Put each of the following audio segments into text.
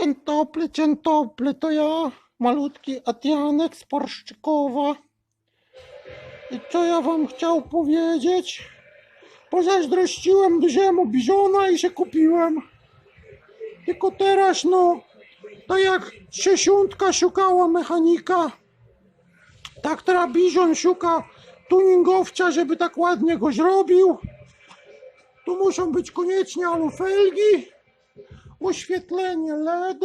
Dzień dobry, dzień dobry, to ja, malutki Adrianek z Porszczykowa. I co ja wam chciał powiedzieć? Pozazdrościłem dużemu bizona i się kupiłem. Tylko teraz, no, to jak Siesiątka szukała mechanika, tak teraz bizon szuka tuningowca, żeby tak ładnie go zrobił. Tu muszą być koniecznie alufelgi, oświetlenie LED.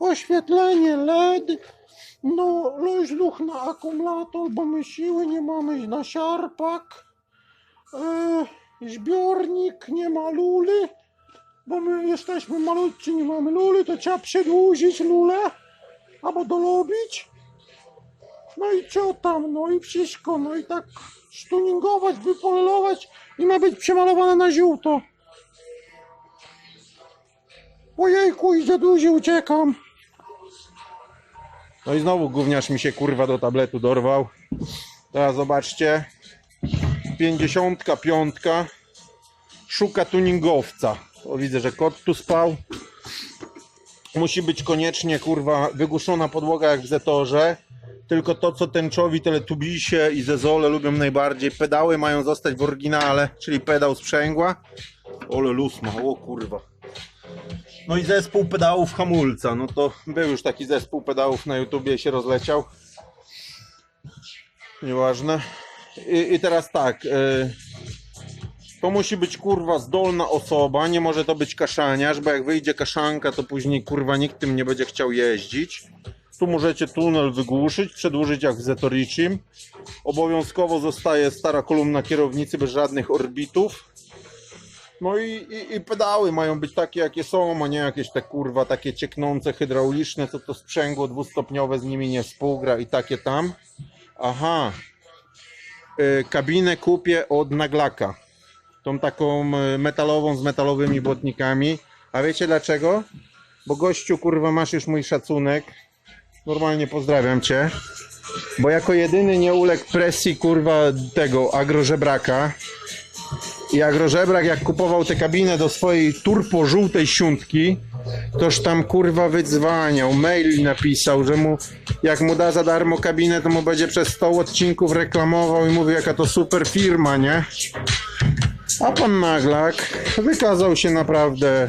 Oświetlenie LED. No, rozruch na akumulator, bo my siły nie mamy na siarpak. E, zbiornik nie ma luly, bo my jesteśmy malutcy, nie mamy luly, to trzeba przedłużyć lulę albo dolobić. No i co tam, no i wszystko, no i tak stuningować, wypolerować i ma być przemalowane na żółto. Ojejku, i za duży uciekam. No i znowu gówniarz mi się kurwa do tabletu dorwał. Teraz zobaczcie. 55 szuka tuningowca. O, widzę, że kot tu spał. Musi być koniecznie kurwa wygłuszona podłoga jak w Zetorze. Tylko to, co tęczowi, teletubisie i zezole lubią najbardziej. Pedały mają zostać w oryginale, czyli pedał sprzęgła. Ole luz ma, o kurwa. No i zespół pedałów hamulca. No to był już taki zespół pedałów na YouTubie się rozleciał. Nieważne. I, i teraz tak. y, to musi być kurwa zdolna osoba. Nie może to być kaszaniarz, bo jak wyjdzie kaszanka, to później kurwa nikt tym nie będzie chciał jeździć. Tu możecie tunel wygłuszyć, przedłużyć jak w Zetoricim. Obowiązkowo zostaje stara kolumna kierownicy bez żadnych orbitów. No i, i, i pedały mają być takie, jakie są, a nie jakieś te kurwa takie cieknące hydrauliczne, co to sprzęgło dwustopniowe z nimi nie współgra i takie tam. Aha. Y, kabinę kupię od Naglaka. Tą taką y, metalową z metalowymi błotnikami. A wiecie dlaczego? Bo gościu, kurwa, masz już mój szacunek. Normalnie pozdrawiam cię. Bo jako jedyny nie uległ presji, kurwa, tego agrożebraka. I agrożebrak jak kupował tę kabinę do swojej turpo żółtej siuntki, toż tam kurwa wydzwaniał, mail napisał, że mu jak mu da za darmo kabinę, to mu będzie przez 100 odcinków reklamował i mówił jaka to super firma, nie? A pan Naglak wykazał się naprawdę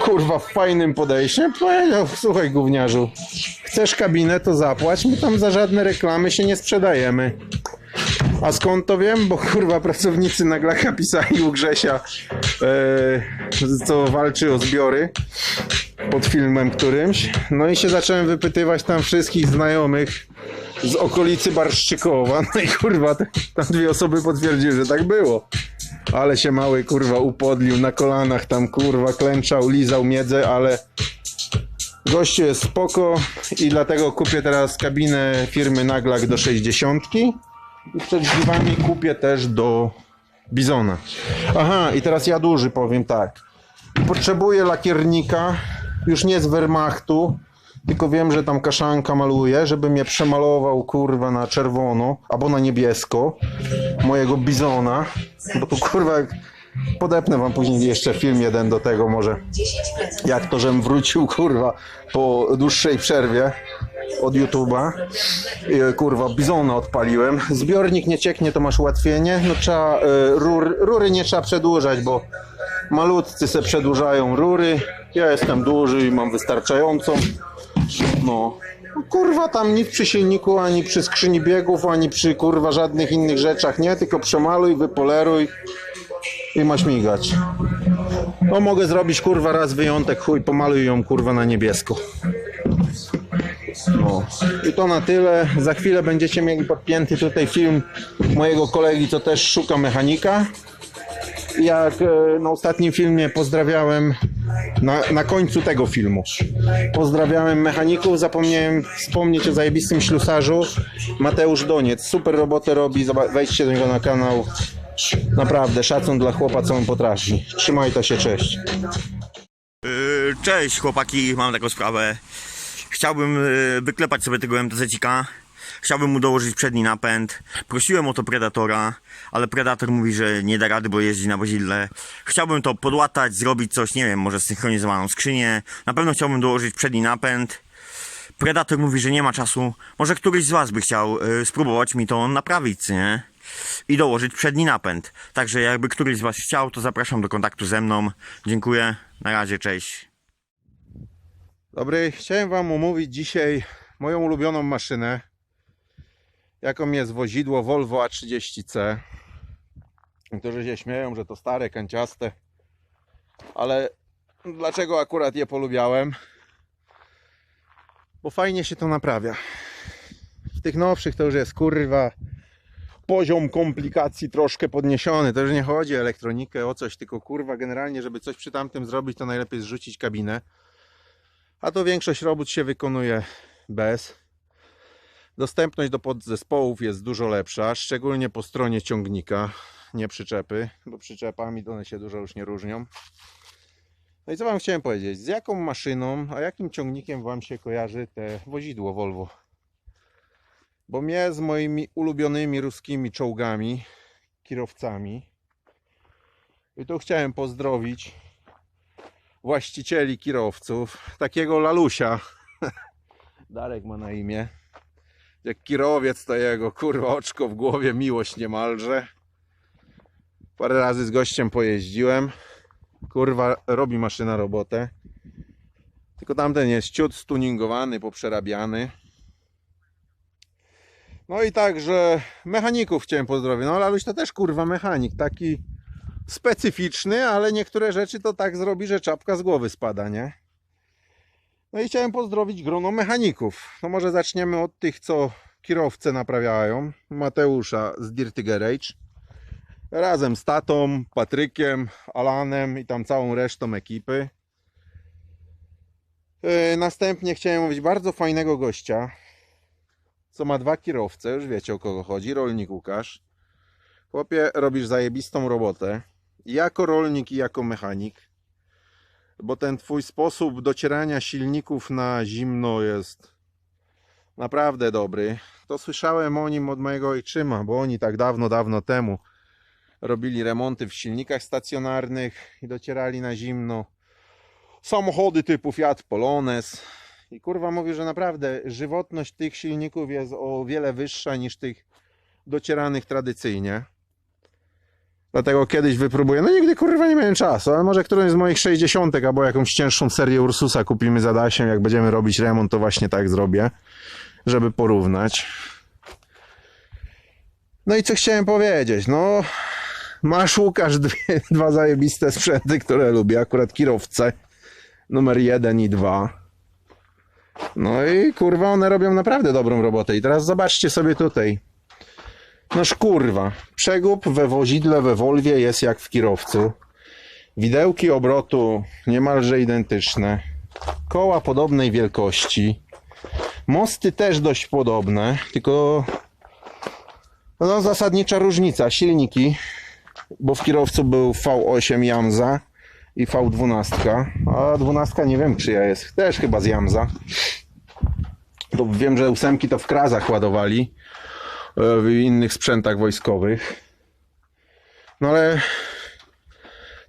kurwa fajnym podejściem. Powiedział, słuchaj gówniarzu, chcesz kabinę to zapłać, my tam za żadne reklamy się nie sprzedajemy. A skąd to wiem? Bo kurwa pracownicy Naglaka pisali u Grzesia, e, co walczy o zbiory pod filmem którymś. No i się zacząłem wypytywać tam wszystkich znajomych z okolicy Barszczykowa. No i kurwa, tam dwie osoby potwierdziły, że tak było. Ale się mały kurwa upodlił na kolanach, tam kurwa klęczał, lizał miedzę, ale gościu jest spoko i dlatego kupię teraz kabinę firmy Naglak do 60 i przed drzwiami kupię też do Bizona. Aha, i teraz ja duży powiem tak. Potrzebuję lakiernika, już nie z Wehrmachtu, tylko wiem, że tam kaszanka maluje, żeby mnie przemalował kurwa na czerwono albo na niebiesko mojego Bizona, bo tu kurwa podepnę wam później jeszcze film jeden do tego może jak to, żem wrócił kurwa po dłuższej przerwie od YouTube'a. Kurwa, bizona odpaliłem. Zbiornik nie cieknie, to masz ułatwienie. No trzeba, y, rur, rury nie trzeba przedłużać, bo malutcy se przedłużają rury. Ja jestem duży i mam wystarczającą. No. No, Kurwa, tam nic przy silniku, ani przy skrzyni biegów, ani przy kurwa żadnych innych rzeczach, nie? Tylko przemaluj, wypoleruj i ma śmigać. No mogę zrobić kurwa raz wyjątek, chuj, pomaluj ją kurwa na niebiesko. No. I to na tyle. Za chwilę będziecie mieli podpięty tutaj film mojego kolegi, co też szuka mechanika. Jak e, na ostatnim filmie pozdrawiałem, na, na końcu tego filmu, pozdrawiałem mechaników, zapomniałem wspomnieć o zajebistym ślusarzu. Mateusz Doniec, super robotę robi, wejdźcie do niego na kanał. Naprawdę, szacun dla chłopa, co on potrafi. Trzymaj to się, cześć. Yy, Cześć chłopaki, mam taką sprawę. Chciałbym yy, wyklepać sobie tego MTZ-cika. Chciałbym mu dołożyć przedni napęd. Prosiłem o to Predatora, ale Predator mówi, że nie da rady, bo jeździ na wozidle. Chciałbym to podłatać, zrobić coś, nie wiem, może synchronizowaną skrzynię. Na pewno chciałbym dołożyć przedni napęd. Predator mówi, że nie ma czasu. Może któryś z Was by chciał y, spróbować mi to naprawić, nie? I dołożyć przedni napęd. Także jakby któryś z Was chciał, to zapraszam do kontaktu ze mną. Dziękuję. Na razie, cześć. Dobry, chciałem Wam omówić dzisiaj moją ulubioną maszynę, jaką jest wozidło Volvo A30C. Niektórzy się śmieją, że to stare, kanciaste, ale dlaczego akurat je polubiałem? Bo fajnie się to naprawia. W tych nowszych to już jest kurwa poziom komplikacji troszkę podniesiony. To już nie chodzi o elektronikę, o coś, tylko kurwa generalnie, żeby coś przy tamtym zrobić, to najlepiej zrzucić kabinę. A to większość robót się wykonuje bez. Dostępność do podzespołów jest dużo lepsza, szczególnie po stronie ciągnika, nie przyczepy, bo przyczepami one się dużo już nie różnią. No i co Wam chciałem powiedzieć? Z jaką maszyną, a jakim ciągnikiem Wam się kojarzy te wozidło Volvo? Bo mnie z moimi ulubionymi ruskimi czołgami, kierowcami, i tu chciałem pozdrowić właścicieli kierowców, takiego lalusia. Darek ma na imię. Jak kierowiec to jego, kurwa, oczko w głowie, miłość niemalże. Parę razy z gościem pojeździłem. Kurwa, robi maszyna robotę. Tylko tamten jest ciut stuningowany, poprzerabiany. No i także mechaników chciałem pozdrowić. No Laluś to też kurwa mechanik, taki specyficzny, ale niektóre rzeczy to tak zrobi, że czapka z głowy spada, nie? No i chciałem pozdrowić grono mechaników. No może zaczniemy od tych, co kierowcę naprawiają. Mateusza z Dirty Garage. Razem z tatą, Patrykiem, Alanem i tam całą resztą ekipy. Yy, Następnie chciałem mówić bardzo fajnego gościa, co ma dwa kierowce, już wiecie o kogo chodzi, rolnik Łukasz. Chłopie, robisz zajebistą robotę. Jako rolnik i jako mechanik. Bo ten twój sposób docierania silników na zimno jest naprawdę dobry. To słyszałem o nim od mojego ojczyma, bo oni tak dawno, dawno temu robili remonty w silnikach stacjonarnych i docierali na zimno. Samochody typu Fiat Polones. I kurwa mówi, że naprawdę żywotność tych silników jest o wiele wyższa niż tych docieranych tradycyjnie. Dlatego kiedyś wypróbuję. No nigdy kurwa nie miałem czasu, ale może którąś z moich 60 albo jakąś cięższą serię Ursusa kupimy za Dasiem. Jak będziemy robić remont, to właśnie tak zrobię, żeby porównać. No i co chciałem powiedzieć? No, masz Łukasz dwie, dwa zajebiste sprzęty, które lubię. Akurat kierowcę numer 1 i 2. No i kurwa, one robią naprawdę dobrą robotę. I teraz zobaczcie sobie tutaj. Noż kurwa, przegub we wozidle we Volwie jest jak w kierowcu. Widełki obrotu niemalże identyczne. Koła podobnej wielkości. Mosty też dość podobne, tylko no, zasadnicza różnica. Silniki, bo w kierowcu był V8 Jamza i V12, a 12 nie wiem czyja jest, też chyba z Jamza. To wiem, że ósemki to w krazach ładowali w innych sprzętach wojskowych. No ale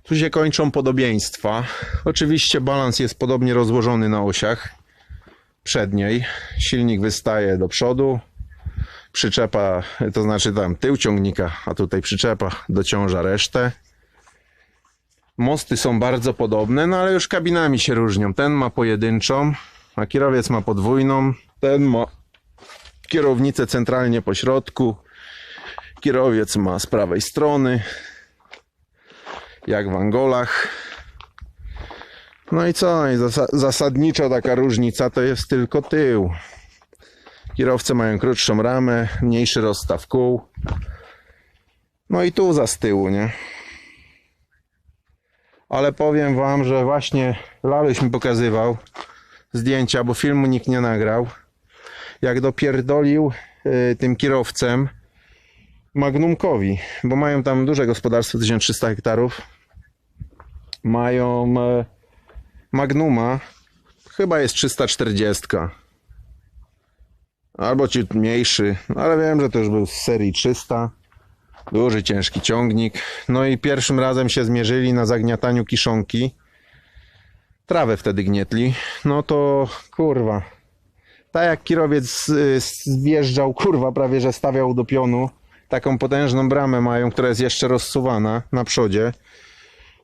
tu się kończą podobieństwa. Oczywiście balans jest podobnie rozłożony na osiach przedniej. Silnik wystaje do przodu. Przyczepa, to znaczy tam tył ciągnika, a tutaj przyczepa dociąża resztę. Mosty są bardzo podobne, no ale już kabinami się różnią. Ten ma pojedynczą, a kierowiec ma podwójną. Ten ma kierownicę centralnie po środku. Kierowiec ma z prawej strony, jak w Angolach. No i co? I zasa- zasadniczo taka różnica to jest tylko tył. Kierowcy mają krótszą ramę, mniejszy rozstaw kół. No i tu za z tyłu, nie? Ale powiem wam, że właśnie Laluś mi pokazywał zdjęcia, bo filmu nikt nie nagrał. Jak dopierdolił y, tym kierowcem Magnumkowi, bo mają tam duże gospodarstwo, 1300 hektarów. Mają e, Magnuma, chyba jest 340. albo ciut mniejszy, no ale wiem, że to już był z serii 300. Duży, ciężki ciągnik. No i pierwszym razem się zmierzyli na zagniataniu kiszonki. Trawę wtedy gnietli. No to kurwa. Tak jak kirowiec y, zjeżdżał, kurwa, prawie że stawiał do pionu. Taką potężną bramę mają, która jest jeszcze rozsuwana na przodzie.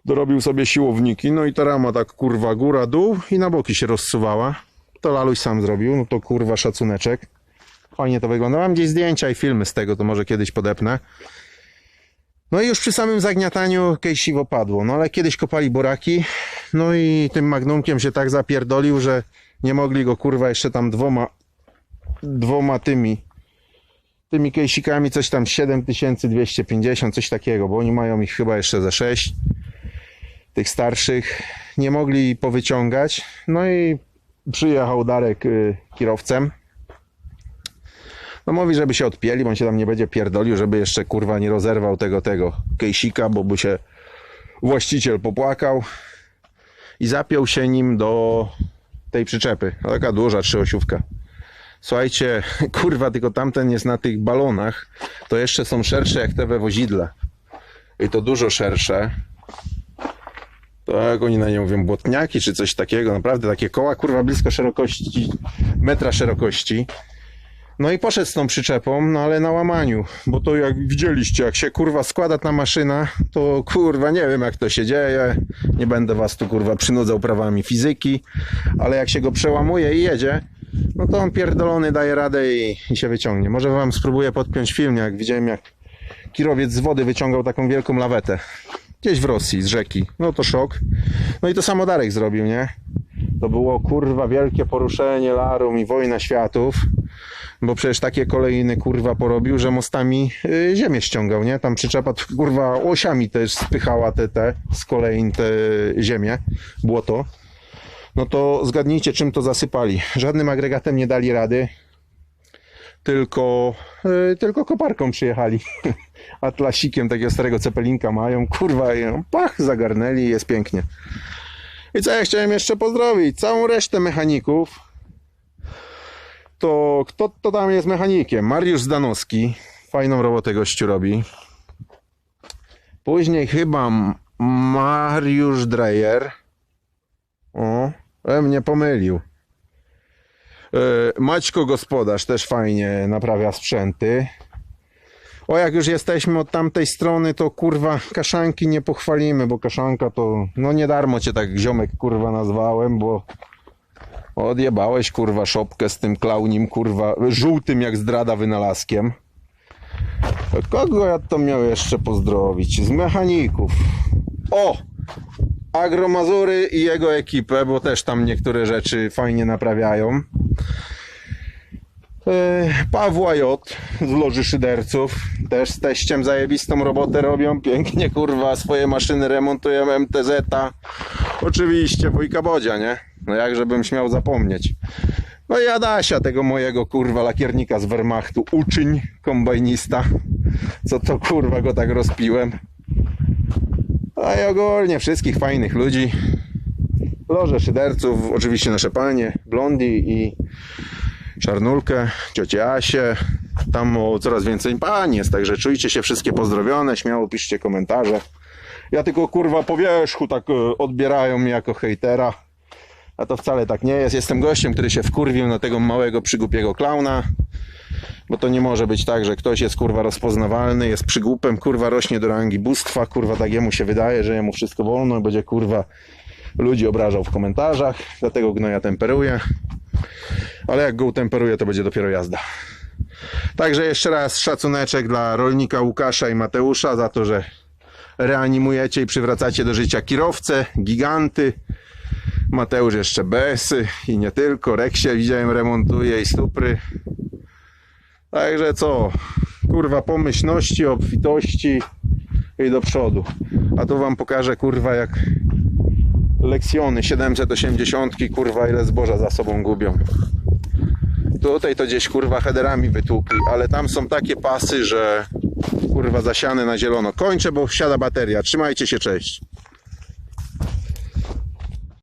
Dorobił sobie siłowniki, no i ta rama tak kurwa góra, dół i na boki się rozsuwała. To Laluś sam zrobił, no to kurwa szacuneczek. Fajnie to wygląda. Mam gdzieś zdjęcia i filmy z tego, to może kiedyś podepnę. No i już przy samym zagniataniu kejsiwo padło. No ale kiedyś kopali boraki, no i tym magnumkiem się tak zapierdolił, że nie mogli go kurwa jeszcze tam dwoma, dwoma tymi, tymi kejsikami, coś tam 7250, coś takiego, bo oni mają ich chyba jeszcze ze 6, tych starszych. Nie mogli powyciągać, no i przyjechał Darek y, kierowcem. No mówi, żeby się odpieli, bo on się tam nie będzie pierdolił, żeby jeszcze kurwa nie rozerwał tego, tego kejsika, bo by się właściciel popłakał i zapiął się nim do tej przyczepy. Taka duża trzyosiówka. Słuchajcie, kurwa, tylko tamten jest na tych balonach, to jeszcze są szersze jak te we wozidle. I to dużo szersze. To jak oni na nie mówią, błotniaki czy coś takiego, naprawdę takie koła, kurwa, blisko szerokości, metra szerokości. No i poszedł z tą przyczepą, no ale na łamaniu, bo to jak widzieliście, jak się kurwa składa ta maszyna, to kurwa nie wiem jak to się dzieje, nie będę was tu kurwa przynudzał prawami fizyki, ale jak się go przełamuje i jedzie, no to on pierdolony daje radę i, i się wyciągnie. Może wam spróbuję podpiąć film, jak widziałem jak kirowiec z wody wyciągał taką wielką lawetę. Gdzieś w Rosji, z rzeki. No to szok. No i to samo Darek zrobił, nie? To było kurwa wielkie poruszenie larum i wojna światów bo przecież takie kolejny kurwa porobił, że mostami y, ziemię ściągał, nie? Tam przyczepa kurwa łosiami też spychała te, te z kolejn te ziemię, błoto. No to zgadnijcie czym to zasypali. Żadnym agregatem nie dali rady, tylko, y, tylko koparką przyjechali. Atlasikiem takiego starego cepelinka mają, kurwa, no, pach, zagarnęli i jest pięknie. I co ja chciałem jeszcze pozdrowić? Całą resztę mechaników, to kto to tam jest mechanikiem? Mariusz Zdanowski. Fajną robotę gościu robi. Później chyba Mariusz Dreyer. O, e, mnie pomylił. E, Maćko Gospodarz też fajnie naprawia sprzęty. O, jak już jesteśmy od tamtej strony, to kurwa kaszanki nie pochwalimy, bo kaszanka to, no nie darmo cię tak ziomek kurwa nazwałem, bo Odjebałeś kurwa szopkę z tym klaunim kurwa żółtym jak zdrada wynalazkiem. Kogo ja to miał jeszcze pozdrowić? Z mechaników. O! Agromazury i jego ekipę, bo też tam niektóre rzeczy fajnie naprawiają. Pawła J. z Loży Szyderców też z teściem zajebistą robotę robią. Pięknie kurwa swoje maszyny remontują MTZ-a. Oczywiście wujka Bodzia, nie? No jak żebym śmiał zapomnieć. No i Adasia, tego mojego kurwa lakiernika z Wehrmachtu, uczyń, kombajnista. Co to kurwa go tak rozpiłem. A i ogólnie wszystkich fajnych ludzi. Loże szyderców, oczywiście nasze panie, Blondi i Czarnulkę, ciocię Asię. Tam coraz więcej pań jest, także czujcie się wszystkie pozdrowione, śmiało piszcie komentarze. Ja tylko kurwa po wierzchu tak e, odbierają mnie jako hejtera. A to wcale tak nie jest. Jestem gościem, który się wkurwił na tego małego przygłupiego klauna. Bo to nie może być tak, że ktoś jest kurwa rozpoznawalny, jest przygłupem, kurwa rośnie do rangi bóstwa, kurwa tak jemu się wydaje, że jemu wszystko wolno, będzie kurwa ludzi obrażał w komentarzach, dlatego gnoja temperuje. Ale jak go utemperuje, to będzie dopiero jazda. Także jeszcze raz szacuneczek dla rolnika Łukasza i Mateusza za to, że reanimujecie i przywracacie do życia kierowcę, giganty. Mateusz jeszcze BS-y i nie tylko. Reksie widziałem remontuje i stupry. Także co? Kurwa pomyślności, obfitości i do przodu. A tu wam pokażę kurwa jak lekcjony 780 kurwa ile zboża za sobą gubią. Tutaj to gdzieś kurwa headerami wytłukli, ale tam są takie pasy, że kurwa zasiane na zielono. Kończę, bo wsiada bateria. Trzymajcie się, cześć.